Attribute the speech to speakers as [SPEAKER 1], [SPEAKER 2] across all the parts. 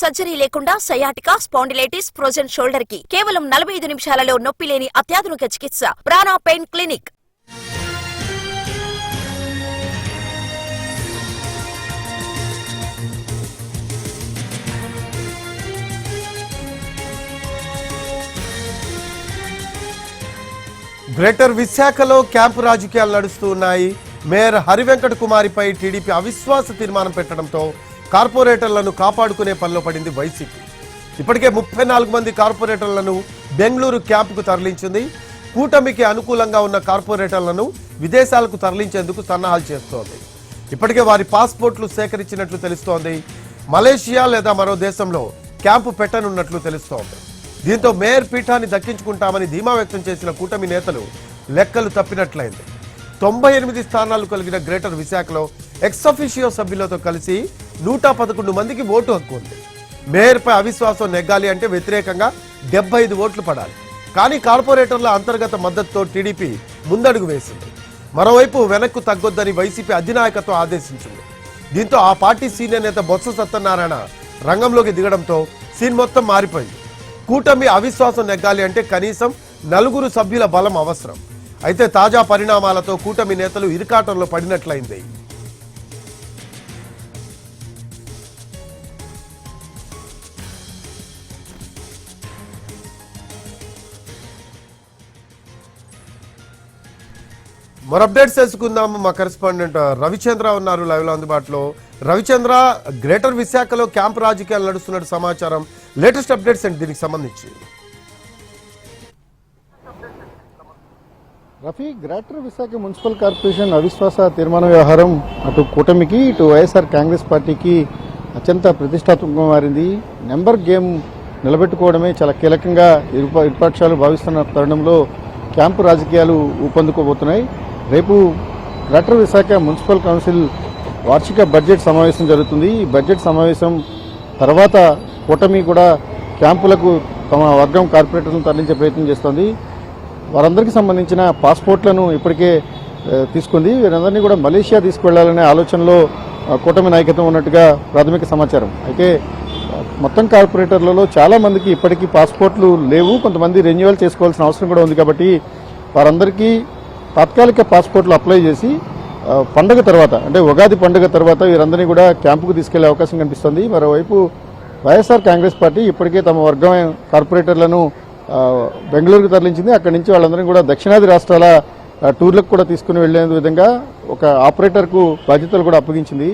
[SPEAKER 1] Surgery లేకుండా sciatica spondylitis frozen షోల్డర్కి కేవలం నలభై ఐదు నిమిషాలలో నొప్పి లేని అత్యాధునిక చికిత్స. Prana pain clinic.
[SPEAKER 2] గ్రేటర్ విశాఖలో క్యాంపు రాజకీయాలు నడుస్తూ ఉన్నాయి. మేయర్ హరివెంకట కుమారిపై టీడీపీ అవిశ్వాస తీర్మానం పెట్టడంతో కార్పొరేటర్లను కాపాడుకునే పనిలో పడింది వైసీపీ. ఇప్పటికే ముప్పై నాలుగు మంది కార్పొరేటర్లను బెంగళూరు క్యాంపుకు తరలించింది. కూటమికి అనుకూలంగా ఉన్న కార్పొరేటర్లను విదేశాలకు తరలించేందుకు సన్నాహాలు చేస్తోంది. ఇప్పటికే వారి పాస్పోర్ట్లు సేకరించినట్లు తెలుస్తోంది. మలేషియా లేదా మరో దేశంలో క్యాంపు పెట్టనున్నట్లు తెలుస్తోంది. దీంతో మేయర్ పీఠాన్ని దక్కించుకుంటామని ధీమా వ్యక్తం చేసిన కూటమి నేతలు లెక్కలు తప్పినట్లయింది. తొంభై ఎనిమిది స్థానాలు కలిగిన గ్రేటర్ విశాఖలో ఎక్సఫిషియో సభ్యులతో కలిసి నూట పదకొండు మందికి ఓటు హక్కు ఉంది. మేయర్పై అవిశ్వాసం నెగ్గాలి అంటే వ్యతిరేకంగా డెబ్బై ఐదు ఓట్లు పడాలి. కానీ కార్పొరేటర్ల అంతర్గత మద్దతుతో టీడీపీ ముందడుగు వేసింది. మరోవైపు వెనక్కు తగ్గొద్దని వైసీపీ అధినాయకత్వం ఆదేశించింది. దీంతో ఆ పార్టీ సీనియర్ నేత బొత్స సత్యనారాయణ రంగంలోకి దిగడంతో సీన్ మొత్తం మారిపోయింది. కూటమి అవిశ్వాసం నెగ్గాలి అంటే కనీసం నలుగురు సభ్యుల బలం అవసరం. అయితే తాజా పరిణామాలతో కూటమి నేతలు ఇరుకాటంలో పడినట్లయింది. మరో అప్డేట్స్ తెలుసుకుందాము మా కరెస్పాండెంట్ రవిచంద్ర ఉన్నారు లైవ్లో అందుబాటులో. రవిచంద్ర గ్రేటర్ విశాఖలో క్యాంప్ రాజకీయాలు నడుస్తున్నట్టు సమాచారం. లేటెస్ట్ అప్డేట్స్ అండి దీనికి సంబంధించి?
[SPEAKER 3] Rafi greater Visakha municipal corporation అవిశ్వాస తీర్మాన వ్యవహారం అటు కూటమికి ఇటు వైఎస్ఆర్ కాంగ్రెస్ పార్టీకి అత్యంత ప్రతిష్టాత్మకంగా మారింది. నెంబర్ గేమ్ నిలబెట్టుకోవడమే చాలా కీలకంగా ఇరుపక్షాలు భావిస్తున్న తరుణంలో క్యాంపు రాజకీయాలు ఊపందుకోబోతున్నాయి. రేపు గ్రేటర్ విశాఖ మున్సిపల్ కౌన్సిల్ వార్షిక బడ్జెట్ సమావేశం జరుగుతుంది. ఈ బడ్జెట్ సమావేశం తర్వాత కూటమి కూడా క్యాంపులకు తమ వర్గం కార్పొరేటర్లను తరలించే ప్రయత్నం చేస్తోంది. వారందరికీ సంబంధించిన పాస్పోర్ట్లను ఇప్పటికే తీసుకుంది. వీరందరినీ కూడా మలేషియా తీసుకువెళ్ళాలనే ఆలోచనలో కూటమి నాయకత్వం ఉన్నట్టుగా ప్రాథమిక సమాచారం. అయితే మొత్తం కార్పొరేటర్లలో చాలా మందికి ఇప్పటికీ పాస్పోర్ట్లు లేవు. కొంతమంది రెన్యువల్ చేసుకోవాల్సిన అవసరం కూడా ఉంది కాబట్టి వారందరికీ తాత్కాలిక పాస్పోర్ట్లు అప్లై చేసి పండగ తర్వాత అంటే ఉగాది పండుగ తర్వాత వీరందరినీ కూడా క్యాంపుకు తీసుకెళ్ళే అవకాశం కనిపిస్తుంది. మరోవైపు వైఎస్ఆర్ కాంగ్రెస్ పార్టీ ఇప్పటికే తమ వర్గం కార్పొరేటర్లను బెంగళూరుకు తరలించింది. అక్కడి నుంచి వాళ్ళందరినీ కూడా దక్షిణాది రాష్ట్రాల టూర్లకు కూడా తీసుకుని వెళ్ళే విధంగా ఒక ఆపరేటర్కు బాధ్యతలు కూడా అప్పగించింది.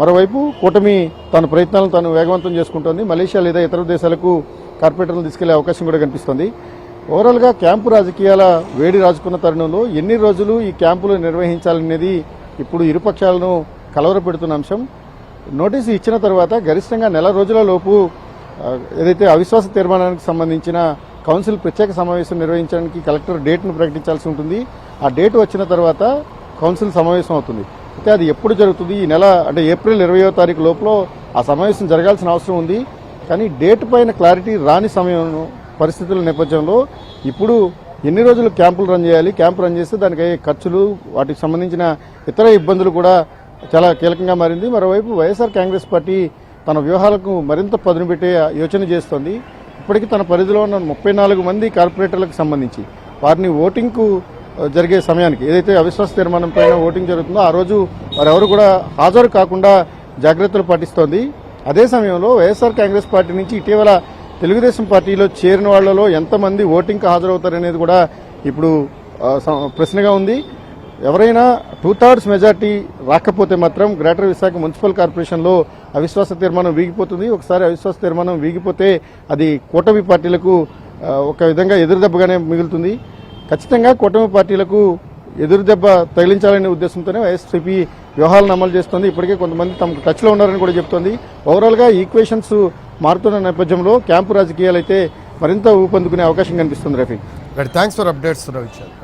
[SPEAKER 3] మరోవైపు కూటమి తన ప్రయత్నాలను తాను వేగవంతం చేసుకుంటోంది. మలేషియా లేదా ఇతర దేశాలకు కార్పొరేటర్లను తీసుకెళ్ళే అవకాశం కూడా కనిపిస్తోంది. ఓవరాల్గా క్యాంపు రాజకీయాల వేడి రాజుకున్న తరుణంలో ఎన్ని రోజులు ఈ క్యాంపులు నిర్వహించాలనేది ఇప్పుడు ఇరుపక్షాలను కలవరపెడుతున్న అంశం. నోటీసు ఇచ్చిన తర్వాత గరిష్టంగా నెల రోజుల లోపు ఏదైతే అవిశ్వాస తీర్మానానికి సంబంధించిన కౌన్సిల్ ప్రత్యేక సమావేశం నిర్వహించడానికి కలెక్టర్ డేట్ను ప్రకటించాల్సి ఉంటుంది. ఆ డేట్ వచ్చిన తర్వాత కౌన్సిల్ సమావేశం అవుతుంది. అయితే అది ఎప్పుడు జరుగుతుంది? ఈ నెల అంటే ఏప్రిల్ ఇరవయో తారీఖు లోపల ఆ సమావేశం జరగాల్సిన అవసరం ఉంది. కానీ డేట్ పైన క్లారిటీ రాని సమయం పరిస్థితుల నేపథ్యంలో ఇప్పుడు ఎన్ని రోజులు క్యాంపులు రన్ చేయాలి? క్యాంపు రన్ చేస్తే దానికి అయ్యే ఖర్చులు వాటికి సంబంధించిన ఇతర ఇబ్బందులు కూడా చాలా కీలకంగా మారింది. మరోవైపు వైఎస్ఆర్ కాంగ్రెస్ పార్టీ తన వ్యూహాలకు మరింత పదును పెట్టే యోచన చేస్తోంది. ఇప్పటికీ తన పరిధిలో ఉన్న ముప్పై నాలుగు మంది కార్పొరేటర్లకు సంబంధించి వారిని ఓటింగ్కు జరిగే సమయానికి ఏదైతే అవిశ్వాస తీర్మానం పైన ఓటింగ్ జరుగుతుందో ఆ రోజు వారెవరు కూడా హాజరు కాకుండా జాగ్రత్తలు పాటిస్తోంది. అదే సమయంలో వైఎస్ఆర్ కాంగ్రెస్ పార్టీ నుంచి ఇటీవల తెలుగుదేశం పార్టీలో చేరిన వాళ్ళలో ఎంతమంది ఓటింగ్కి హాజరవుతారనేది కూడా ఇప్పుడు స- ప్రశ్నగా ఉంది. ఎవరైనా టూ థర్డ్స్ మెజార్టీ రాకపోతే మాత్రం గ్రేటర్ విశాఖ మున్సిపల్ కార్పొరేషన్లో అవిశ్వాస తీర్మానం వీగిపోతుంది. ఒకసారి అవిశ్వాస తీర్మానం వీగిపోతే అది కూటమి పార్టీలకు ఒక విధంగా ఎదురుదెబ్బగానే మిగులుతుంది. ఖచ్చితంగా కూటమి పార్టీలకు ఎదురుదెబ్బ తగిలించాలనే ఉద్దేశంతోనే వైఎస్సీపీ వ్యూహాలను అమలు చేస్తోంది. ఇప్పటికే కొంతమంది తమకు టచ్లో ఉన్నారని కూడా చెప్తోంది. ఓవరాల్గా ఈక్వేషన్స్ మారుతున్న నేపథ్యంలో క్యాంపు రాజకీయాలు అయితే మరింత ఊపందుకునే అవకాశం కనిపిస్తుంది Rafi
[SPEAKER 2] thanks for updates Ravichandra